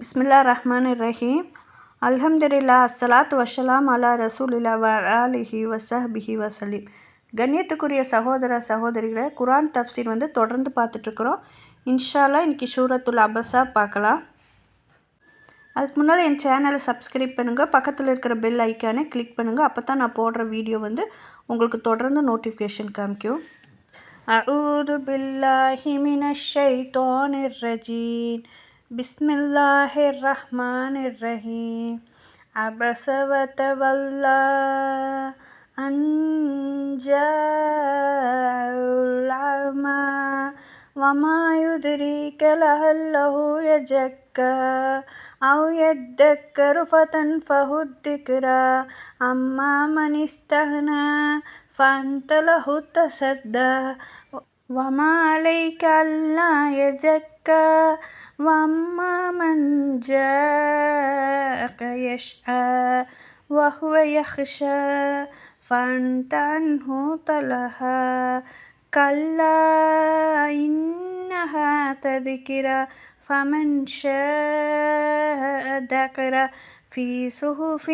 பிஸ்மில்லா ரஹ்மான் ரஹீம் அல்ஹம்துலில்லா அஸ்ஸலாத் வஷலாம் அலா ரசூலில்லா வ அலிஹி வசஹபிஹி வசலீம் கண்ணியத்துக்குரிய சகோதர சகோதரிகளை குரான் தப்சீர் வந்து தொடர்ந்து பார்த்துட்ருக்குறோம் இன்ஷால்லா இன்றைக்கி சூரத்துல் அபஸா பார்க்கலாம். அதுக்கு முன்னால் என் சேனலை சப்ஸ்கிரைப் பண்ணுங்கள் பக்கத்தில் இருக்கிற பெல் ஐக்கானே கிளிக் பண்ணுங்கள் அப்போ தான் நான் போடுற வீடியோ வந்து உங்களுக்கு தொடர்ந்து நோட்டிஃபிகேஷன் காமிக்கும். அவுது பில்லாஹி மினஷை தோனிர் ரஜீன் بسم الله الرحمن الرحيم عبس وتولى أن جاءه الأعمى وما يدريك لعله يزكى أو يذكر فتنفه الذكرى أما من استغنى فأنت له تصدى وما عليك ألا يزكى وأما من جاءك يشعى وهو يخشى فأنت عنه طلها كلا إنها تذكرة فمن شاء ذكره في صحف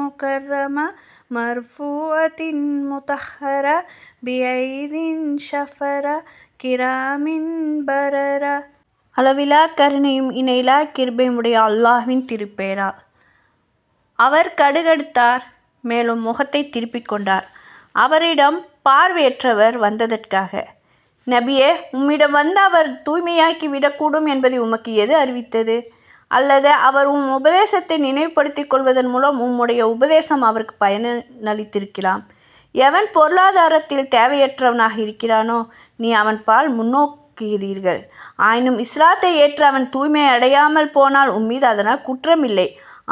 مكرمة مرفوعة مطهرة بأيد شفرة كرام بررة அளவிலா கருணையும் இணையிலா உடைய அல்லாஹ்வின் திருப்பேரால் அவர் கடுகடுத்தார் மேலும் முகத்தை திருப்பிக் கொண்டார். அவரிடம் பார்வையற்றவர் வந்ததற்காக. நபியே உம்மிடம் வந்து அவர் தூய்மையாக்கி விடக்கூடும் என்பதை உமக்கு எது அறிவித்தது? அல்லது அவர் உம் உபதேசத்தை நினைவுபடுத்திக் கொள்வதன் மூலம் உம்முடைய உபதேசம் அவருக்கு பயனளித்திருக்கலாம்? எவன் பொருளாதாரத்தில் தேவையற்றவனாக இருக்கிறானோ நீ அவன் பால் முன்னோக்குகிறீர்கள் ஆயினும் இஸ்லாத்தை ஏற்று அவன் தூய்மை அடையாமல் போனால் உம்மீது அதனால் குற்றமில்லை.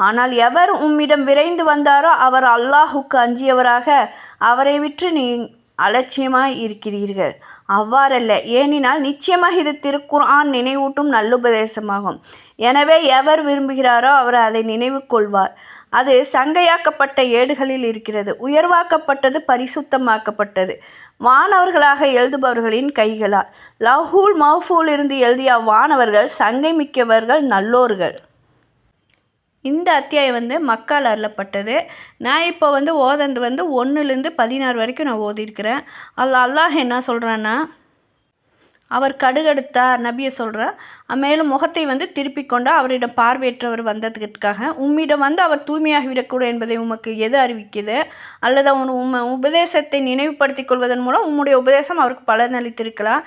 ஆனால் எவர் உம்மிடம் விரைந்து வந்தாரோ அவர் அல்லாஹுக்கு அஞ்சியவராக அவரை விற்று நீ அலட்சியமாய் இருக்கிறீர்கள். அவ்வாறல்ல. ஏனினால் நிச்சயமாக இது திருக்குர்ஆன் நினைவூட்டும் நல்லுபதேசமாகும் எனவே எவர் விரும்புகிறாரோ அவர் அதை நினைவு கொள்வார். அது சங்கையாக்கப்பட்ட ஏடுகளில் இருக்கிறது. உயர்வாக்கப்பட்டது பரிசுத்தமாக்கப்பட்டது. வானவர்களாக எழுதுபவர்களின் கைகளால். லஹூல் மஹ்ஃபூல் இருந்து எழுதிய வானவர்கள் சங்கை மிக்கவர்கள் நல்லோர்கள். இந்த அத்தியாயம் வந்து மக்கால் அருளப்பட்டது. நான் இப்போ வந்து ஓதந்து வந்து ஒன்றுலேருந்து பதினாறு வரைக்கும் நான் ஓதியிருக்கிறேன். அதில் அல்லாஹ் என்ன சொல்கிறேன்னா அவர் கடுகடுத்தார். நபியை சொல்கிறார் மேலும் முகத்தை வந்து திருப்பி கொண்டு அவரிடம் பார்வையற்றவர் வந்ததுக்காக உம்மிடம் வந்து அவர் தூய்மையாகிவிடக்கூடும் என்பதை உமக்கு எது அறிவிக்குது அல்லது அவன் உம் உபதேசத்தை நினைவுபடுத்திக் கொள்வதன் மூலம் உம்முடைய உபதேசம் அவருக்கு பலனளித்திருக்கலாம்.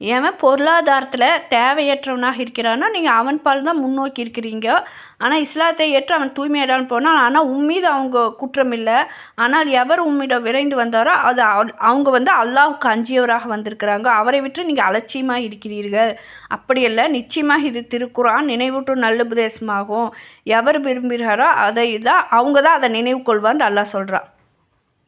ஏன் பொருளாதாரத்தில் தேவையற்றவனாக இருக்கிறான்னா நீங்கள் அவன் பால் தான் முன்னோக்கி இருக்கிறீங்க. ஆனால் இஸ்லாத்தை ஏற்று அவன் தூய்மையிடாமல் போனால் ஆனால் உம்மீது அவங்க குற்றம் இல்லை. ஆனால் எவர் உம்மிடம் விரைந்து வந்தாரோ அது அவங்க வந்து அல்லாவுக்கு அஞ்சியவராக வந்திருக்கிறாங்க. அவரை விட்டு நீங்கள் அலட்சியமாக இருக்கிறீர்கள். அப்படியல்ல நிச்சயமாக இது திருக்குறான் நினைவூட்டும் நல்ல உபதேசமாகும். எவர் விரும்புகிறாரோ அதை தான் அவங்க தான் அதை நினைவு கொள்வான்னு அல்லாஹ் சொல்கிறான்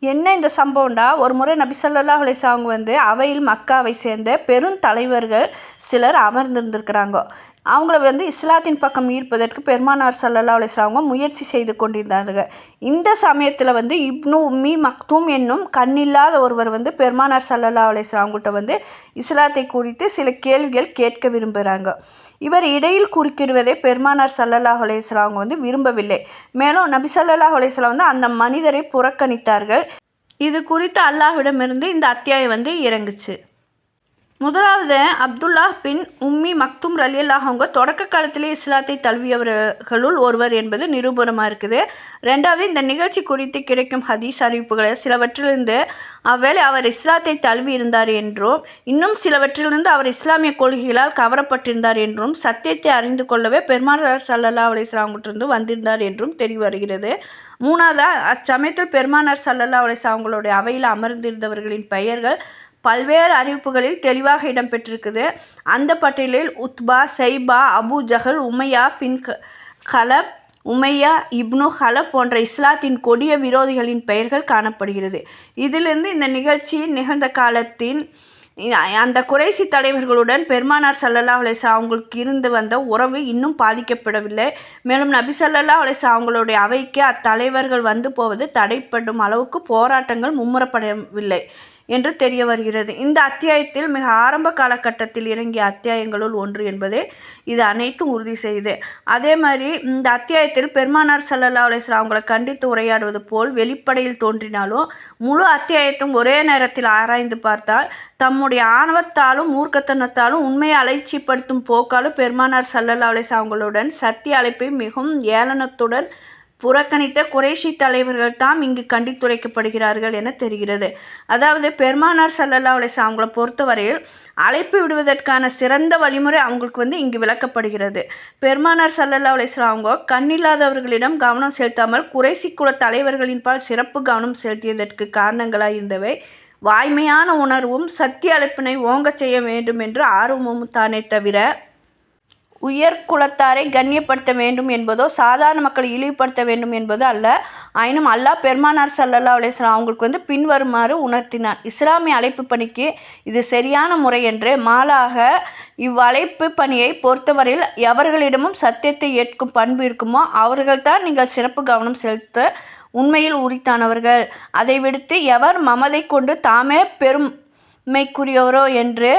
என்ன இந்த சம்பவம்டா? ஒரு முறை நபிசல்லா சொல்லல்லா வந்து அவையில் மக்காவை சேர்ந்த பெருந்தலைவர்கள் சிலர் அமர்ந்திருந்திருக்கிறாங்க. அவங்கள வந்து இஸ்லாத்தின் பக்கம் ஈர்ப்பதற்கு பெருமானார் சல்லல்லா அலிஸ்லாமங்க முயற்சி செய்து கொண்டிருந்தார்கள். இந்த சமயத்தில் வந்து இப்னு உம்மி மக்தூம் என்னும் கண்ணில்லாத ஒருவர் வந்து பெருமானார் சல்லல்லா அலிஸ்லாம்கிட்ட வந்து இஸ்லாத்தை குறித்து சில கேள்விகள் கேட்க விரும்புகிறாங்க இவர் இடையில் குறுக்கிடுவதை பெருமானார் சல்லல்லா அலிஸ்லாமங்க வந்து விரும்பவில்லை. மேலும் நபி சல்லல்லா அலிஸ்லாம் வந்து அந்த மனிதரை புறக்கணித்தார்கள். இது குறித்து அல்லாஹ்விடமிருந்து இந்த அத்தியாயம் வந்து இறங்குச்சு. முதலாவது அப்துல்லா பின் உம்மி மக்தும் ரலியல்லாஹ் அவங்க தொடக்க காலத்திலே இஸ்லாத்தை தழுவியவர்களுள் ஒருவர் என்பது நிரூபணமாக இருக்குது. ரெண்டாவது இந்த நிகழ்ச்சி குறித்து கிடைக்கும் ஹதீஸ் அறிவிப்புகளை சிலவற்றிலிருந்து அவ்வேளை அவர் இஸ்லாத்தை தழுவி இருந்தார் என்றும் இன்னும் சிலவற்றிலிருந்து அவர் இஸ்லாமிய கொள்கைகளால் கவரப்பட்டிருந்தார் என்றும் சத்தியத்தை அறிந்து கொள்ளவே பெருமாள் சல்லல்லா அலிஸ்லாங்கிட்டிருந்து வந்திருந்தார் என்றும் தெரிய வருகிறது. மூணாவதாக அச்சமயத்தில் பெருமானார் சல்லல்லா அலிஸ் அவங்களுடைய அவையில் அமர்ந்திருந்தவர்களின் பெயர்கள் பல்வேறு அறிவிப்புகளில் தெளிவாக இடம்பெற்றிருக்குது. அந்த பட்டியலில் Utba Shaiba Abu Jahl Umayya bin Khalaf Umayya ibn Khalaf போன்ற இஸ்லாத்தின் கொடிய விரோதிகளின் பெயர்கள் காணப்படுகிறது. இதிலிருந்து இந்த நிகழ்ச்சி நிகழ்ந்த காலத்தின் அந்த குறைசி தலைவர்களுடன் பெருமானார் சல்லல்லா அலிசா அவங்களுக்கு இருந்து வந்த உறவு இன்னும் பாதிக்கப்படவில்லை. மேலும் நபி சல்லல்லா அலிசா அவங்களுடைய அவைக்கு அத்தலைவர்கள் வந்து போவது தடைப்படும் அளவுக்கு போராட்டங்கள் மும்முரப்படவில்லை. என்று தெரிய வருகிறது. இந்த அத்தியாயத்தில் மிக ஆரம்ப காலகட்டத்தில் இறங்கிய அத்தியாயங்களுள் ஒன்று என்பது இது அனைத்தும் உறுதி செய்து. அதே மாதிரி இந்த அத்தியாயத்தில் பெருமானார் சல்லல்லா அலிஸ்லாம் அவங்களை கண்டித்து உரையாடுவது போல் வெளிப்படையில் தோன்றினாலும் முழு அத்தியாயத்தும் ஒரே நேரத்தில் ஆராய்ந்து பார்த்தால் தம்முடைய ஆணவத்தாலும் மூர்க்கத்தனத்தாலும் உண்மையை அலைச்சிப்படுத்தும் போக்காலும் பெருமானார் சல்லல்லா அலிஸ்லாம் அவங்களுடன் சத்திய அழைப்பை மிகவும் ஏளனத்துடன் புறக்கணித்த குறைஷி தலைவர்கள் தாம் இங்கு கண்டித்துரைக்கப்படுகிறார்கள் என தெரிகிறது. அதாவது பெருமானார் சல்லல்லா அலிஸ் அவங்கள பொறுத்தவரையில் அழைப்பு விடுவதற்கான சிறந்த வழிமுறை அவங்களுக்கு வந்து இங்கு விளக்கப்படுகிறது. பெருமானார் சல்லல்லா அலிஸ்லாம் அவங்க கண்ணில்லாதவர்களிடம் கவனம் செலுத்தாமல் குறைசி குல தலைவர்களின்பால் சிறப்பு கவனம் செலுத்தியதற்கு காரணங்களாக இருந்தவை. வாய்மையான உணர்வும் சத்திய அழைப்பினை ஓங்க செய்ய வேண்டும் என்று ஆர்வமும் தானே தவிர உயர் குலத்தாரை கண்ணியப்படுத்த வேண்டும் என்பதோ சாதாரண மக்களை இழிவுபடுத்த வேண்டும் என்பதோ அல்ல. ஆயினும் அல்லாஹ் பெருமானார் சல்லல்லா அலிஸ்லாம் அவங்களுக்கு வந்து பின்வருமாறு உணர்த்தினார். இஸ்லாமிய அழைப்பு பணிக்கு இது சரியான முறை என்று மாலாக இவ்வழைப்பு பணியை பொறுத்தவரையில் எவர்களிடமும் சத்தியத்தை ஏற்கும் பண்பு இருக்குமோ அவர்கள்தான் நீங்கள் சிறப்பு கவனம் செலுத்த உண்மையில் உரித்தானவர்கள். அதை விடுத்து எவர் மமதை கொண்டு தாமே பெருமைக்குரியவரோ என்று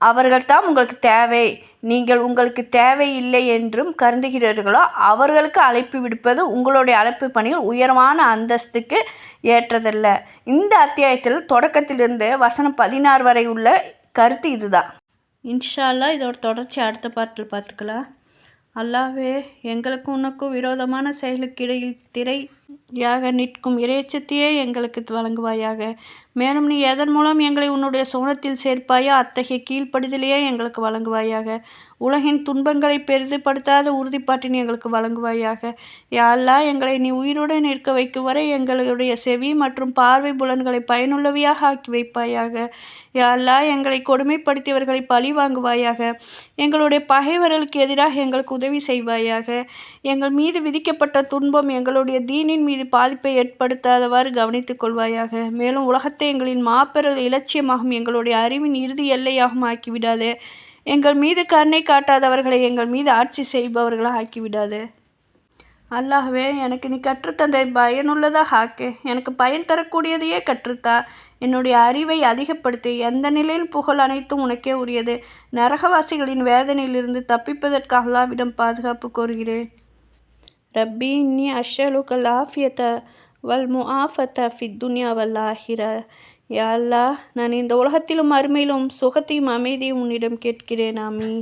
அவர்கள்தாம் உங்களுக்கு தேவை. நீங்கள் உங்களுக்கு தேவையில்லை என்றும் கருதுகிறீர்களோ அவர்களுக்கு அழைப்பு விடுப்பது உங்களுடைய அழைப்பு பணியில் உயர்வான அந்தஸ்துக்கு ஏற்றதல்ல. இந்த அத்தியாயத்தில் தொடக்கத்திலிருந்து வசனம் பதினாறு வரை உள்ள கருத்து இதுதான். இன்ஷால்லா இதோட தொடர்ச்சி அடுத்த பாட்டில் பார்த்துக்கலாம். அல்லாவே எங்களுக்கும் உனக்கும் விரோதமான செயலுக்கு இடையில் திரை யாக நிற்கும் இறைச்சத்தையே எங்களுக்கு வழங்குவாயாக. மேலும் நீ எதன் மூலம் எங்களை உன்னுடைய சோனத்தில் சேர்ப்பாயோ அத்தகைய கீழ்ப்படிதலையே எங்களுக்கு வழங்குவாயாக. உலகின் துன்பங்களை பெரிதுபடுத்தாத உறுதிப்பாட்டினை எங்களுக்கு வழங்குவாயாக. யாழ்லா எங்களை நீ உயிருடன் நிற்க வைக்கும் வரை எங்களுடைய செவி மற்றும் பார்வை புலன்களை பயனுள்ளவையாக ஆக்கி வைப்பாயாக. யாழ்லா எங்களை கொடுமைப்படுத்தியவர்களை பழி வாங்குவாயாக. எங்களுடைய பகைவர்களுக்கு எதிராக எங்களுக்கு உதவி செய்வாயாக. எங்கள் மீது விதிக்கப்பட்ட துன்பம் எங்களுடைய தீனின் மீது பாதிப்பை ஏற்படுத்தாதவாறு கவனித்துக் கொள்வாயாக. மேலும் உலகத்தை எங்களின் மாபெரும் இலட்சியமாகும் எங்களுடைய அறிவின் இறுதி எல்லையாகவும் ஆக்கிவிடாதே. எங்கள் மீது கருணை காட்டாதவர்களை எங்கள் மீது ஆட்சி செய்பவர்களாக ஆக்கிவிடாது. அல்லாஹ்வே எனக்கு நீ கற்றுத்தந்தை பயனுள்ளதாக ஆக்கு. எனக்கு பயன் தரக்கூடியதையே கற்றுத்தா. என்னுடைய அறிவை அதிகப்படுத்தி. எந்த நிலையில் புகழ் அனைத்தும் உனக்கே உரியது. நரகவாசிகளின் வேதனையிலிருந்து தப்பிப்பதற்காக அல்லாவிடம் பாதுகாப்பு கோருகிறேன். ரப்பி இன்னி அஷலுக்கல் ஆஃபியத்த வல் முஆஃபத்த ஃபித் வல் ஆஹிரா. யா அல்லாஹ் நான் இந்த உலகத்திலும் அருமையிலும் சுகத்தையும் அமைதியும் உன்னிடம் கேட்கிறேன். ஆமீன்.